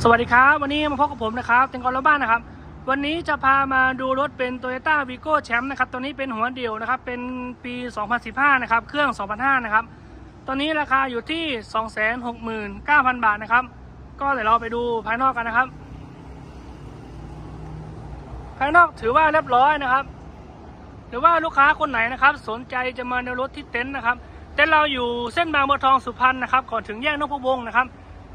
สวัสดีครับ วันนี้มาพบกับผมนะครับเต็งกอนรถบ้านนะครับ วันนี้จะพามาดูรถเป็น Toyota Vigo Champ นะครับตัวนี้เป็นหัวเดี่ยวนะครับ เป็นปี 2015 นะครับ เครื่อง 2005 นะครับตอนนี้ราคาอยู่ที่ 269,000 บาทนะครับ ก็เดี๋ยวเราไปดูภายนอกกันนะครับ ภายนอกถือว่าเรียบร้อยนะครับ หรือว่าลูกค้าคนไหนนะครับ สนใจจะมาในรถที่เต็นท์นะครับเต็นท์เราอยู่เส้นบางบัวทองสุพรรณนะครับก่อนถึงแยกนพวงศ์นะครับ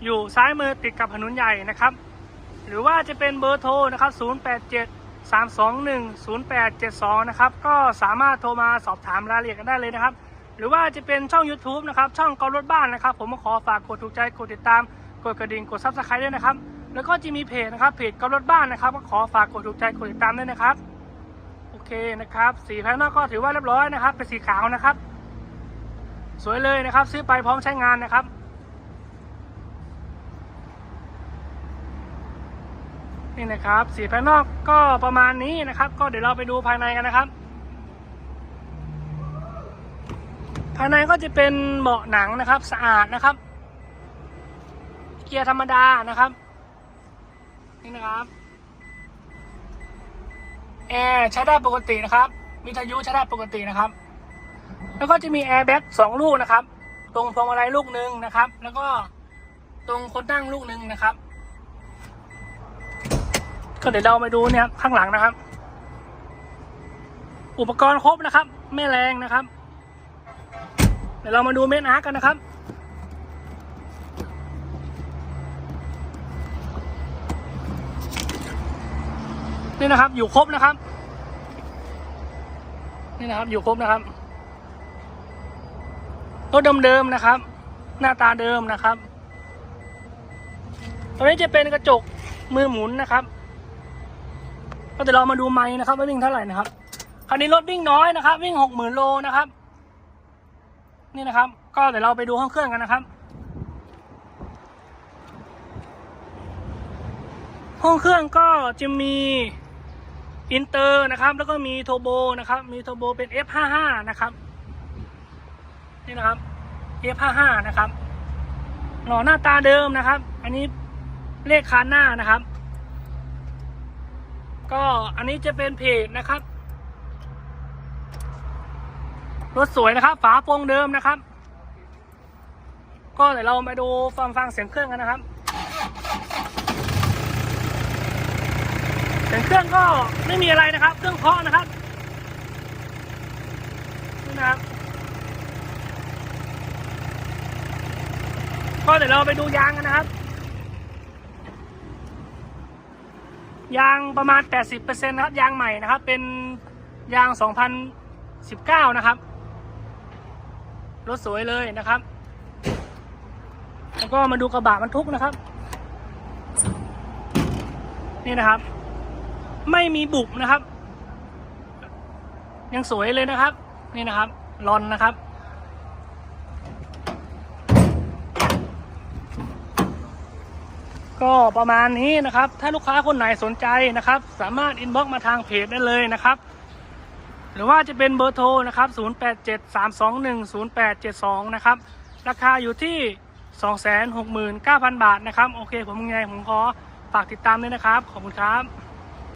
อยู่ซ้ายมือติดกับถนนใหญ่นะครับ หรือว่าจะเป็นเบอร์โทรนะครับ 087 321 0872 นะครับ ก็สามารถโทรมาสอบถามรายละเอียดกันได้เลยนะครับ หรือว่าจะเป็นช่อง YouTube นะครับ ช่องกอลรถบ้านนะครับ ผมขอฝากกดถูกใจ กดติดตาม กดกระดิ่ง กดซับสไครต์ด้วยนะครับ แล้วก็จะมีเพจนะครับ เพจกอลรถบ้านนะครับ ก็ขอฝากกดถูกใจ กดติดตามด้วยนะครับ โอเคนะครับ สีภายนอกก็ถือว่าเรียบร้อยนะครับ เป็นสีขาวนะครับ สวยเลยนะครับ ซื้อไปพร้อมใช้งานนะครับ นี่นะครับ สีภายนอกก็ประมาณนี้นะครับ ก็เดี๋ยวเราไปดูภายในกันนะครับ ภายในก็จะเป็นเบาะหนังนะครับ สะอาดนะครับ เกียร์ธรรมดานะครับ นี่นะครับแอร์ใช้ได้ปกตินะครับวิทยุใช้ได้ปกตินะครับ แล้วก็จะมีแอร์แบ็กสองลูกนะครับ ตรงพวงมาลัยลูกหนึ่งนะครับ แล้วก็ตรงคนนั่งลูกหนึ่งนะครับ ก็เดี๋ยวเรามาดูเนี่ยข้างหลังนะครับ อุปกรณ์ครบนะครับ ไม่แรงนะครับ เดี๋ยวเรามาดูเมนอาร์กันนะครับนี่นะครับ อยู่ครบนะครับ นี่นะครับ อยู่ครบนะครับรถเดิมๆนะครับ หน้าตาเดิมนะครับตัวนี้จะเป็นกระจกมือหมุนนะครับ ก็เดี๋ยวเรามาดูไม้นะครับว่าวิ่งเท่าไหร่นะครับคันนี้รถวิ่งน้อยนะครับ วิ่งหกหมื่นโลนะครับ นี่นะครับ ก็เดี๋ยวเราไปดูห้องเครื่องกันนะครับ ห้องเครื่องก็จะมีอินเตอร์นะครับ แล้วก็มีโทโบนะครับ มีโทโบเป็น F55 นะครับ นี่นะครับ F55 นะครับ หล่อหน้าตาเดิมนะครับ อันนี้เลขคันหน้านะครับ ก็อันนี้จะเป็นเพจนะครับ รถสวยนะครับ ฝาโปร่งเดิมนะครับ ก็เดี๋ยวเรามาดูฟังฟังเสียงเครื่องกันนะครับ เสียงเครื่องก็ไม่มีอะไรนะครับ เครื่องเพาะนะครับนี่นะครับก็เดี๋ยวเราไปดูยางกันนะครับ ยางประมาณ 80%นะครับ ยางใหม่นะครับ เป็นยาง 2019 นะครับ รถสวยเลยนะครับ แล้วก็มาดูกระบะบรรทุกนะครับ นี่นะครับ ไม่มีบุบนะครับ ยังสวยเลยนะครับ นี่นะครับ รอนนะครับ ก็ประมาณนี้นะครับ ถ้าลูกค้าคนไหนสนใจนะครับ สามารถอินบ็อกมาทางเพจได้เลยนะครับ หรือว่าจะเป็นเบอร์โทรนะครับ 0873210872 นะครับ ราคาอยู่ที่ 269,000 บาทนะครับ โอเค ผมยังไงผมขอฝากติดตามด้วยนะครับ ขอบคุณครับ